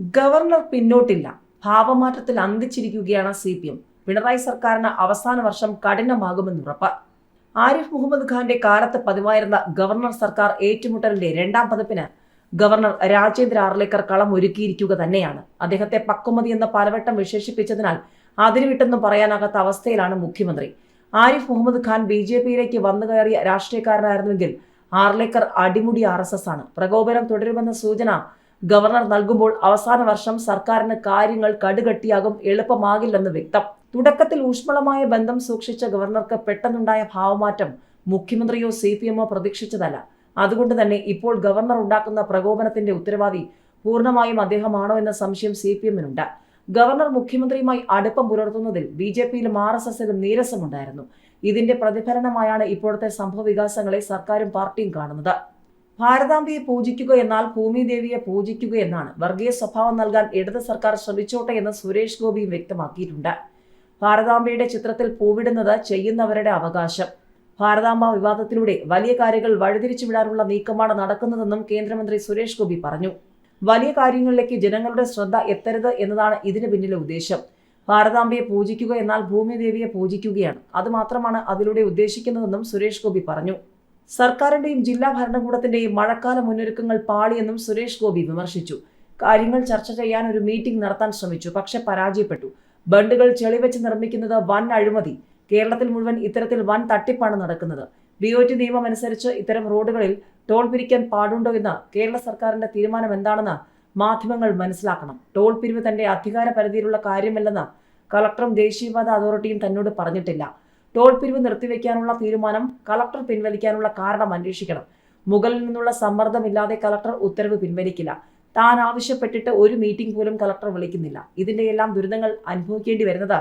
Governor പിന്നോട്ടില്ല. ഭാവമാറ്റത്തിൽ അന്തിച്ചിരിക്കുകയാണ് സി പി എം പിണറായി സർക്കാരിന് അവസാന വർഷം കഠിനമാകുമെന്ന് ഉറപ്പ്. ആരിഫ് മുഹമ്മദ് ഖാന്റെ കാലത്ത് പതിവായിരുന്ന ഗവർണർ സർക്കാർ ഏറ്റുമുട്ടലിന്റെ രണ്ടാം പതിപ്പിന് ഗവർണർ രാജേന്ദ്ര ആർലേക്കർ കളം ഒരുക്കിയിരിക്കുക തന്നെയാണ്. അദ്ദേഹത്തെ പക്വമതി എന്ന പലവട്ടം വിശേഷിപ്പിച്ചതിനാൽ അതിരുവിട്ടെന്നും പറയാനാകാത്ത അവസ്ഥയിലാണ് മുഖ്യമന്ത്രി. ആരിഫ് മുഹമ്മദ് ഖാൻ ബി ജെ പിയിലേക്ക് വന്നു കയറിയ രാഷ്ട്രീയക്കാരനായിരുന്നുവെങ്കിൽ ആർലേക്കർ അടിമുടി ആർ എസ് എസ് ആണ്. പ്രകോപനം തുടരുമെന്ന സൂചന ഗവർണർ നൽകുമ്പോൾ അവസാന വർഷം സർക്കാരിന് കാര്യങ്ങൾ കടുകട്ടിയാകും എളുപ്പമാകില്ലെന്ന് വ്യക്തം. തുടക്കത്തിൽ ഊഷ്മളമായ ബന്ധം സൂക്ഷിച്ച ഗവർണർക്ക് പെട്ടെന്നുണ്ടായ ഭാവമാറ്റം മുഖ്യമന്ത്രിയോ സി പി എമ്മോ പ്രതീക്ഷിച്ചതല്ല. അതുകൊണ്ട് തന്നെ ഇപ്പോൾ ഗവർണർ ഉണ്ടാക്കുന്ന പ്രകോപനത്തിന്റെ ഉത്തരവാദി പൂർണമായും അദ്ദേഹമാണോ എന്ന സംശയം സി പി എമ്മിനുണ്ട് ഗവർണർ മുഖ്യമന്ത്രിയുമായി അടുപ്പം പുലർത്തുന്നതിൽ ബി ജെ പിയിലും ആർ എസ് എസിലും നീരസമുണ്ടായിരുന്നു. ഇതിന്റെ പ്രതിഫലനമായാണ് ഇപ്പോഴത്തെ സംഭവ വികാസങ്ങളെ സർക്കാരും പാർട്ടിയും കാണുന്നത്. ഭാരതാംബയെ പൂജിക്കുക എന്നാൽ ഭൂമിദേവിയെ പൂജിക്കുക എന്നാണ്. വർഗീയ സ്വഭാവം നൽകാൻ ഇടത് സർക്കാർ ശ്രമിച്ചോട്ടെ എന്ന് സുരേഷ് ഗോപിയും വ്യക്തമാക്കിയിട്ടുണ്ട്. ഭാരതാംബയുടെ ചിത്രത്തിൽ പൂവിടുന്നത് ചെയ്യുന്നവരുടെ അവകാശം. ഭാരതാംബ വിവാദത്തിലൂടെ വലിയ കാര്യങ്ങൾ വഴിതിരിച്ചു വിടാനുള്ള നീക്കമാണ് നടക്കുന്നതെന്നും കേന്ദ്രമന്ത്രി സുരേഷ് ഗോപി പറഞ്ഞു. വലിയ കാര്യങ്ങളിലേക്ക് ജനങ്ങളുടെ ശ്രദ്ധ എത്തരുത് എന്നതാണ് ഇതിന് പിന്നിലെ ഉദ്ദേശം. ഭാരതാംബയെ പൂജിക്കുക എന്നാൽ ഭൂമിദേവിയെ പൂജിക്കുകയാണ്. അതുമാത്രമാണ് അതിലൂടെ ഉദ്ദേശിക്കുന്നതെന്നും സുരേഷ് ഗോപി പറഞ്ഞു. സർക്കാരിന്റെയും ജില്ലാ ഭരണകൂടത്തിന്റെയും മഴക്കാല മുന്നൊരുക്കങ്ങൾ പാളിയെന്നും സുരേഷ് ഗോപി വിമർശിച്ചു. കാര്യങ്ങൾ ചർച്ച ചെയ്യാൻ ഒരു മീറ്റിംഗ് നടത്താൻ ശ്രമിച്ചു പക്ഷെ പരാജയപ്പെട്ടു. ബണ്ടുകൾ ചെളിവെച്ച് നിർമ്മിക്കുന്നത് വൻ അഴിമതി കേരളത്തിൽ മുഴുവൻ ഇത്തരത്തിൽ വൻ തട്ടിപ്പാണ് നടക്കുന്നത്. ബി ഒ ടി നിയമം അനുസരിച്ച് ഇത്തരം റോഡുകളിൽ ടോൾ പിരിക്കാൻ പാടുണ്ടോ എന്ന കേരള സർക്കാരിന്റെ തീരുമാനം എന്താണെന്ന് മാധ്യമങ്ങൾ മനസ്സിലാക്കണം. ടോൾ പിരിവ് തന്റെ അധികാര പരിധിയിലുള്ള കാര്യമല്ലെന്ന് കളക്ടറും ദേശീയപാത അതോറിറ്റിയും തന്നോട് പറഞ്ഞിട്ടില്ല. ടോൾ പിരിവ് നിർത്തിവെക്കാനുള്ള തീരുമാനം കളക്ടർ പിൻവലിക്കാനുള്ള കാരണം അന്വേഷിക്കണം. മുകളിൽ നിന്നുള്ള സമ്മർദ്ദമില്ലാതെ കളക്ടർ ഉത്തരവ് പിൻവലിക്കില്ല. താൻ ആവശ്യപ്പെട്ടിട്ട് ഒരു മീറ്റിംഗ് പോലും കളക്ടർ വിളിക്കുന്നില്ല. ഇതിന്റെ എല്ലാം ദുരിതങ്ങൾ അനുഭവിക്കേണ്ടി വരുന്നത്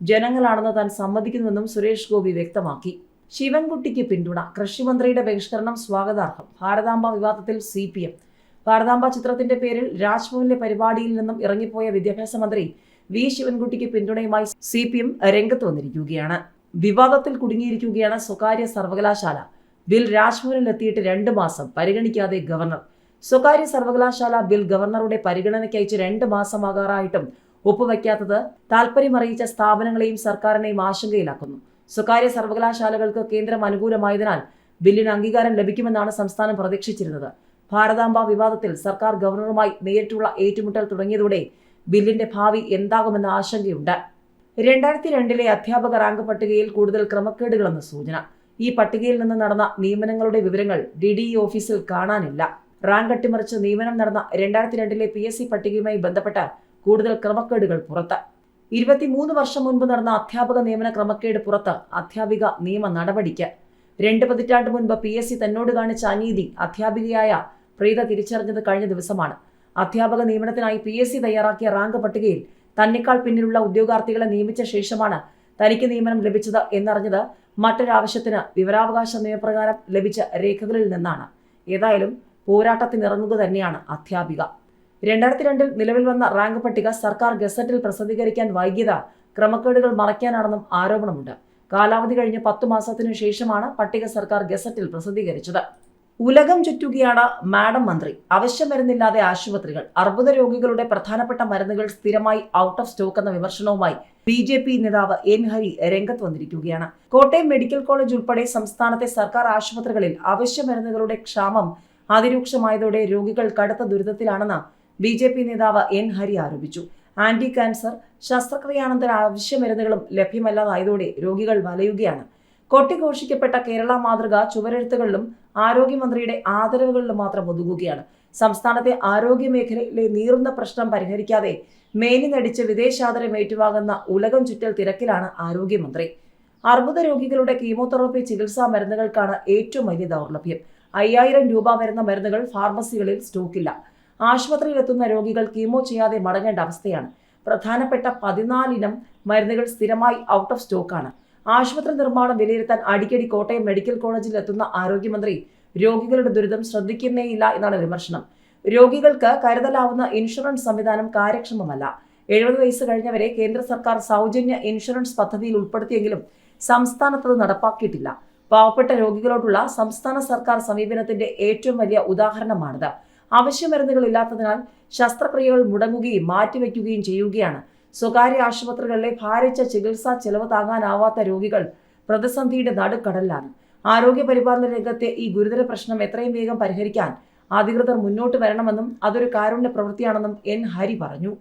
ജനങ്ങളാണെന്ന് താൻ സമ്മതിക്കുന്നുവെന്നും സുരേഷ് ഗോപി വ്യക്തമാക്കി. ശിവൻകുട്ടിക്ക് പിന്തുണ കൃഷിമന്ത്രിയുടെ ബഹിഷ്കരണം സ്വാഗതാർഹം ഭാരതാംബ വിവാദത്തിൽ സി പി എം ഭാരതാംബ ചിത്രത്തിന്റെ പേരിൽ രാജ്ഭവനിലെ പരിപാടിയിൽ നിന്നും ഇറങ്ങിപ്പോയ വിദ്യാഭ്യാസ മന്ത്രി വി ശിവൻകുട്ടിക്ക് പിന്തുണയുമായി സി പി എം രംഗത്ത് വന്നിരിക്കുകയാണ്. വിവാദത്തിൽ കുടുങ്ങിയിരിക്കുകയാണ് സ്വകാര്യ സർവകലാശാല. ബിൽ രാജ്ഭവനിൽ എത്തിയിട്ട് രണ്ട് മാസം പരിഗണിക്കാതെ ഗവർണർ. സ്വകാര്യ സർവകലാശാല ബിൽ ഗവർണറുടെ പരിഗണനയ്ക്ക് അയച്ച് രണ്ട് മാസമാകാറായിട്ടും ഒപ്പുവയ്ക്കാത്തത് താൽപര്യമറിയിച്ച സ്ഥാപനങ്ങളെയും സർക്കാരിനെയും ആശങ്കയിലാക്കുന്നു. സ്വകാര്യ സർവകലാശാലകൾക്ക് കേന്ദ്രം അനുകൂലമായതിനാൽ ബില്ലിന് അംഗീകാരം ലഭിക്കുമെന്നാണ് സംസ്ഥാനം പ്രതീക്ഷിച്ചിരുന്നത്. ഭാരതാംബ വിവാദത്തിൽ സർക്കാർ ഗവർണറുമായി നേരിട്ടുള്ള ഏറ്റുമുട്ടൽ തുടങ്ങിയതോടെ ബില്ലിന്റെ ഭാവി എന്താകുമെന്ന ആശങ്കയുണ്ട്. രണ്ടായിരത്തി രണ്ടിലെ അധ്യാപക റാങ്ക് പട്ടികയിൽ കൂടുതൽ ക്രമക്കേടുകളെന്ന് സൂചന. ഈ പട്ടികയിൽ നിന്ന് നടന്ന നിയമനങ്ങളുടെ വിവരങ്ങൾ ഡി ഡി ഇ ഓഫീസിൽ കാണാനില്ല. റാങ്ക് അട്ടിമറിച്ച് നിയമനം നടന്ന രണ്ടായിരത്തി രണ്ടിലെ പി എസ് സി പട്ടികയുമായി ബന്ധപ്പെട്ട കൂടുതൽ ക്രമക്കേടുകൾ പുറത്ത്. ഇരുപത്തിമൂന്ന് വർഷം മുൻപ് നടന്ന അധ്യാപക നിയമന ക്രമക്കേട് പുറത്ത് അധ്യാപിക നിയമ നടപടിക്ക്. രണ്ട് പതിറ്റാണ്ട് മുൻപ് പി എസ് സി തന്നോട് കാണിച്ച അനീതി അധ്യാപികയായ പ്രീത തിരിച്ചറിഞ്ഞത് കഴിഞ്ഞ ദിവസമാണ്. അധ്യാപക നിയമനത്തിനായി പി എസ് സി തയ്യാറാക്കിയ റാങ്ക് പട്ടികയിൽ തന്നെക്കാൾ പിന്നിലുള്ള ഉദ്യോഗാർത്ഥികളെ നിയമിച്ച ശേഷമാണ് തനിക്ക് നിയമനം ലഭിച്ചത് എന്നറിഞ്ഞത് മറ്റൊരാവശ്യത്തിന് വിവരാവകാശ നിയമപ്രകാരം ലഭിച്ച രേഖകളിൽ നിന്നാണ്. ഏതായാലും പോരാട്ടത്തിനിറങ്ങുക തന്നെയാണ് അധ്യാപിക. രണ്ടായിരത്തി രണ്ടിൽ നിലവിൽ വന്ന റാങ്ക് പട്ടിക സർക്കാർ ഗസറ്റിൽ പ്രസിദ്ധീകരിക്കാൻ വൈകിയത് ക്രമക്കേടുകൾ മറയ്ക്കാനാണെന്നും ആരോപണമുണ്ട്. കാലാവധി കഴിഞ്ഞ് പത്തു മാസത്തിനു ശേഷമാണ് പട്ടിക സർക്കാർ ഗസറ്റിൽ പ്രസിദ്ധീകരിച്ചത്. ഉലകം ചുറ്റുകയാണ് മാഡം മന്ത്രി. അവശ്യ മരുന്നില്ലാതെ ആശുപത്രികൾ. അർബുദ രോഗികളുടെ പ്രധാനപ്പെട്ട മരുന്നുകൾ സ്ഥിരമായി ഔട്ട് ഓഫ് സ്റ്റോക്ക് എന്ന വിമർശനവുമായി ബി ജെ പി നേതാവ് എൻ ഹരി രംഗത്ത് വന്നിരിക്കുകയാണ്. കോട്ടയം മെഡിക്കൽ കോളേജ് ഉൾപ്പെടെ സംസ്ഥാനത്തെ സർക്കാർ ആശുപത്രികളിൽ അവശ്യ മരുന്നുകളുടെ ക്ഷാമം അതിരൂക്ഷമായതോടെ രോഗികൾ കടുത്ത ദുരിതത്തിലാണെന്ന് ബി ജെ പി നേതാവ് എൻ ഹരി ആരോപിച്ചു. ആന്റി കാൻസർ ശസ്ത്രക്രിയാനന്തര അവശ്യ മരുന്നുകളും ലഭ്യമല്ലാതായതോടെ രോഗികൾ വലയുകയാണ്. കൊട്ടിഘോഷിക്കപ്പെട്ട കേരള മാതൃക ചുവരെഴുത്തുകളിലും ആരോഗ്യമന്ത്രിയുടെ ആദരവുകളിലും മാത്രം ഒതുങ്ങുകയാണ്. സംസ്ഥാനത്തെ ആരോഗ്യ മേഖലയിലെ നീറുന്ന പ്രശ്നം പരിഹരിക്കാതെ മേനി നടിച്ച് വിദേശാദരം ഏറ്റുവാങ്ങുന്ന ഉലകം ചുറ്റൽ തിരക്കിലാണ് ആരോഗ്യമന്ത്രി. അർബുദ രോഗികളുടെ കീമോതെറാപ്പി ചികിത്സാ മരുന്നുകൾക്കാണ് ഏറ്റവും വലിയ ദൗർലഭ്യം. അയ്യായിരം രൂപ വരുന്ന മരുന്നുകൾ ഫാർമസികളിൽ സ്റ്റോക്കില്ല. ആശുപത്രിയിലെത്തുന്ന രോഗികൾ കീമോ ചെയ്യാതെ മടങ്ങേണ്ട അവസ്ഥയാണ്. പ്രധാനപ്പെട്ട പതിനാലിനം മരുന്നുകൾ സ്ഥിരമായി ഔട്ട് ഓഫ് സ്റ്റോക്കാണ്. ആശുപത്രി നിർമ്മാണം വിലയിരുത്താൻ അടിക്കടി കോട്ടയം മെഡിക്കൽ കോളേജിൽ എത്തുന്ന ആരോഗ്യമന്ത്രി രോഗികളുടെ ദുരിതം ശ്രദ്ധിക്കുന്നേയില്ല എന്നാണ് വിമർശനം. രോഗികൾക്ക് കരുതലാവുന്ന ഇൻഷുറൻസ് സംവിധാനം കാര്യക്ഷമമല്ല. എഴുപത് വയസ്സ് കഴിഞ്ഞവരെ കേന്ദ്ര സർക്കാർ സൗജന്യ ഇൻഷുറൻസ് പദ്ധതിയിൽ ഉൾപ്പെടുത്തിയെങ്കിലും സംസ്ഥാനത്തത് നടപ്പാക്കിയിട്ടില്ല. പാവപ്പെട്ട രോഗികളോടുള്ള സംസ്ഥാന സർക്കാർ സമീപനത്തിന്റെ ഏറ്റവും വലിയ ഉദാഹരണമാണിത്. അവശ്യ മരുന്നുകൾ ഇല്ലാത്തതിനാൽ ശസ്ത്രക്രിയകൾ മുടങ്ങുകയും മാറ്റിവെക്കുകയും ചെയ്യുകയാണ് സ്വകാര്യ ആശുപത്രികളിലെ ഭാരിച്ച ചികിത്സാ ചെലവ് താങ്ങാനാവാത്ത രോഗികൾ പ്രതിസന്ധിയുടെ നടുക്കടലിലാണ്. ആരോഗ്യ പരിപാലന രംഗത്തെ ഈ ഗുരുതര പ്രശ്നം എത്രയും വേഗം പരിഹരിക്കാൻ അധികൃതർ മുന്നോട്ട് വരണമെന്നും അതൊരു കാരുണ്യ പ്രവൃത്തിയാണെന്നും എൻ ഹരി പറഞ്ഞു.